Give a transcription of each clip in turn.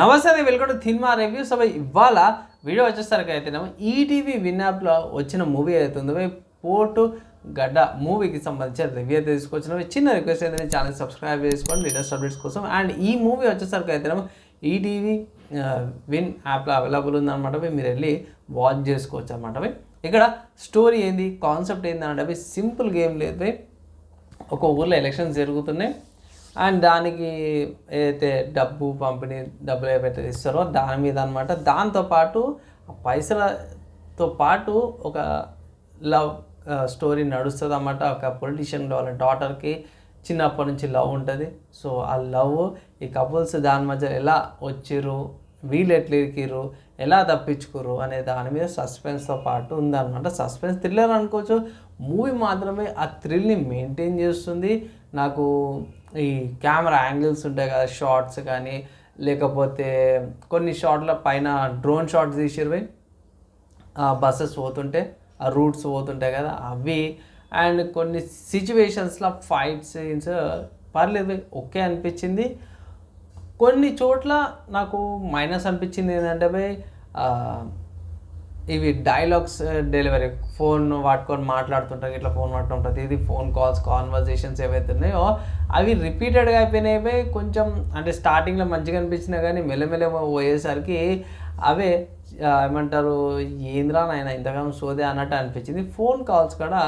నమస్తే welcome to cinema review అవి ఇవాళ వీడియో వచ్చేసరికి అయితేనేమో ఈటీవీ విన్ యాప్లో వచ్చిన మూవీ అయితే ఉందో పోటు గడ్డ మూవీకి సంబంధించిన రివ్యూ అయితే తీసుకొచ్చిన. చిన్న రిక్వెస్ట్ అయితే ఛానల్ సబ్స్క్రైబ్ చేసుకోండి లేటెస్ట్ అప్డేట్స్ కోసం. అండ్ ఈ మూవీ వచ్చేసరికి అయితేనేమో ఈటీవీ విన్ యాప్లో అవైలబుల్ ఉందన్నమాట. మీరు వెళ్ళి వాచ్ చేసుకోవచ్చు అనమాట ఇక్కడ స్టోరీ ఏంది కాన్సెప్ట్ ఏంది అంటే సింపుల్ గేమ్ లేదు ఒక ఊర్లో ఎలక్షన్స్ జరుగుతున్నాయి. అండ్ దానికి ఏదైతే డబ్బు పంపిణీ డబ్బులు ఏవైతే ఇస్తారో దాని మీద అనమాట దాంతోపాటు పైసలతో పాటు ఒక లవ్ స్టోరీ నడుస్తుంది అన్నమాట ఒక పొలిటీషియన్ వాళ్ళ డాటర్కి చిన్నప్పటి నుంచి లవ్ ఉంటుంది. సో ఆ లవ్ ఈ కపుల్స్ దాని మధ్య ఎలా వచ్చిర్రు వీళ్ళు ఎట్లా ఇరికిర్రు ఎలా తప్పించుకోరు అనే దాని మీద సస్పెన్స్తో పాటు ఉందన్నమాట. సస్పెన్స్ థ్రిల్లర్ అనుకోవచ్చు. మూవీ మాత్రమే ఆ థ్రిల్ని మెయింటైన్ చేస్తుంది. నాకు ఈ కెమెరా యాంగిల్స్ ఉంటాయి కదా షార్ట్స్ కానీ లేకపోతే కొన్ని షార్ట్ల పైన డ్రోన్ షార్ట్స్ తీసిరు బస్సెస్ పోతుంటే ఆ రూట్స్ పోతుంటాయి కదా అవి. అండ్ కొన్ని సిచ్యువేషన్స్లో ఫైట్ సీన్స్ పర్లేదు ఓకే అనిపించింది. కొన్ని చోట్ల నాకు మైనస్ అనిపించింది ఏంటంటే ఇవి డైలాగ్స్ డెలివరీ ఫోన్ పట్టుకొని మాట్లాడుతుంటారు ఇట్లా ఫోన్ ఉంటుంది ఇది ఫోన్ కాల్స్ కాన్వర్జేషన్స్ ఏవైతే ఉన్నాయో అవి రిపీటెడ్గా అయిపోయినాయి. కొంచెం అంటే స్టార్టింగ్లో మంచిగా అనిపించినా కానీ మెల్లమెల్ల పోయేసరికి అవే ఏమంటారు ఏంద్రా నాయన ఇంతకాలం సోదే అన్నట్టు అనిపించింది. ఫోన్ కాల్స్ కూడా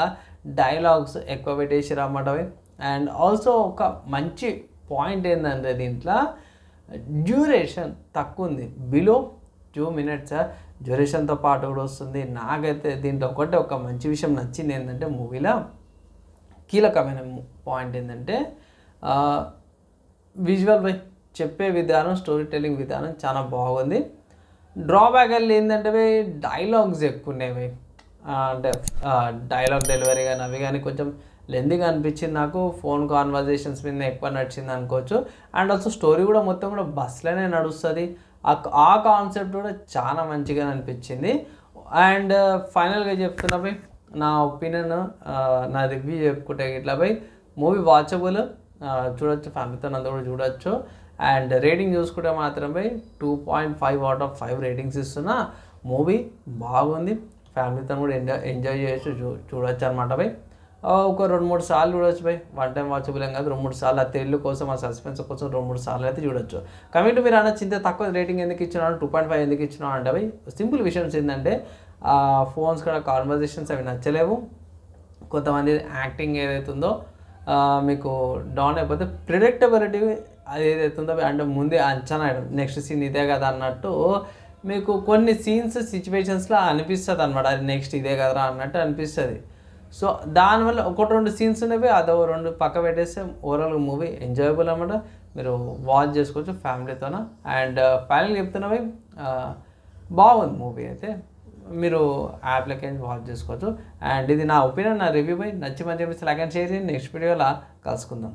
డైలాగ్స్ ఎక్కువ పెట్టేసి రమ్మటవి అండ్ ఆల్సో ఒక మంచి పాయింట్ ఏంటంటే దీంట్లో డ్యూరేషన్ తక్కువ ఉంది. బిలో టూ మినిట్స్ జ్వరేషన్తో పాటు కూడా వస్తుంది. నాకైతే దీంట్లో ఒకటే ఒక మంచి విషయం నచ్చింది ఏంటంటే మూవీలో కీలకమైన పాయింట్ ఏంటంటే విజువల్ బై చెప్పే విధానం స్టోరీ టెల్లింగ్ విధానం చాలా బాగుంది. డ్రాబ్యాక్ వెళ్ళి ఏంటంటే డైలాగ్స్ ఎక్కువ ఉన్నాయి అంటే డైలాగ్ డెలివరీ కానీ అవి కానీ కొంచెం లెందీగా అనిపించింది నాకు. ఫోన్ కాన్వర్జేషన్స్ మీద ఎక్కువ నడిచింది అనుకోవచ్చు. అండ్ ఆల్సో స్టోరీ కూడా మొత్తం కూడా బస్లోనే నడుస్తుంది. ఆ ఆ కాన్సెప్ట్ కూడా చాలా మంచిగా అనిపించింది. అండ్ ఫైనల్గా uh, చెప్తున్నా బై నా ఒపీనియన్ uh, నా రివ్యూ చెప్పుకుంటే ఇట్లా బై మూవీ వాచబుల్ uh, చూడొచ్చు ఫ్యామిలీతో అంతా కూడా చూడొచ్చు. అండ్ రేటింగ్ చూసుకుంటే మాత్రమే two point five out of five ratings ఇస్తున్నా. మూవీ బాగుంది. ఫ్యామిలీతో కూడా ఎంజాయ్ ఎంజాయ్ చేయొచ్చు చూ చూడొచ్చు అనమాట బై. ఒక రెండు మూడు సార్లు చూడొచ్చు భయ్. వన్ టైం వాచబుల్ కాదు రెండు మూడు సార్లు ఆ తెల్లు కోసం ఆ సస్పెన్స్ కోసం రెండు మూడు సార్లు అయితే చూడొచ్చు. కమింగ్ టు మీరు అన్న చింత తక్కువ రేటింగ్ ఎందుకు ఇచ్చినాను టూ పాయింట్ ఫైవ్ ఎందుకు ఇచ్చినా అంటే భయ్ సింపుల్ విషయం ఏంటంటే ఫోన్స్ కూడా కాన్వర్జేషన్స్ అవి నచ్చలేవు. కొంతమంది యాక్టింగ్ ఏదైతే ఉందో మీకు డౌన్ అయిపోతే ప్రిడిక్టబిలిటీ అది ఏదైతే ఉందో అంటే ముందే అంచనా నెక్స్ట్ సీన్ ఇదే కదా అన్నట్టు మీకు కొన్ని సీన్స్ సిచ్యువేషన్స్లో అనిపిస్తుంది అనమాట అది నెక్స్ట్ ఇదే కదరా అన్నట్టు అనిపిస్తుంది. సో దానివల్ల ఒకటి రెండు సీన్స్ ఉన్నవి అదో రెండు పక్క పెట్టేస్తే ఓవరాల్గా మూవీ ఎంజాయబుల్ అనమాట మీరు వాచ్ చేసుకోవచ్చు ఫ్యామిలీతోన అండ్ ఫైనల్ చెప్తున్నవి బాగుంది మూవీ అయితే. మీరు యాప్లోకి వాచ్ చేసుకోవచ్చు. అండ్ ఇది నా ఒపీనియన్ నా రివ్యూ పై నచ్చి మంచి లైక్ అండ్ షేర్ చేయండి. నెక్స్ట్ వీడియోలో కలుసుకుందాం.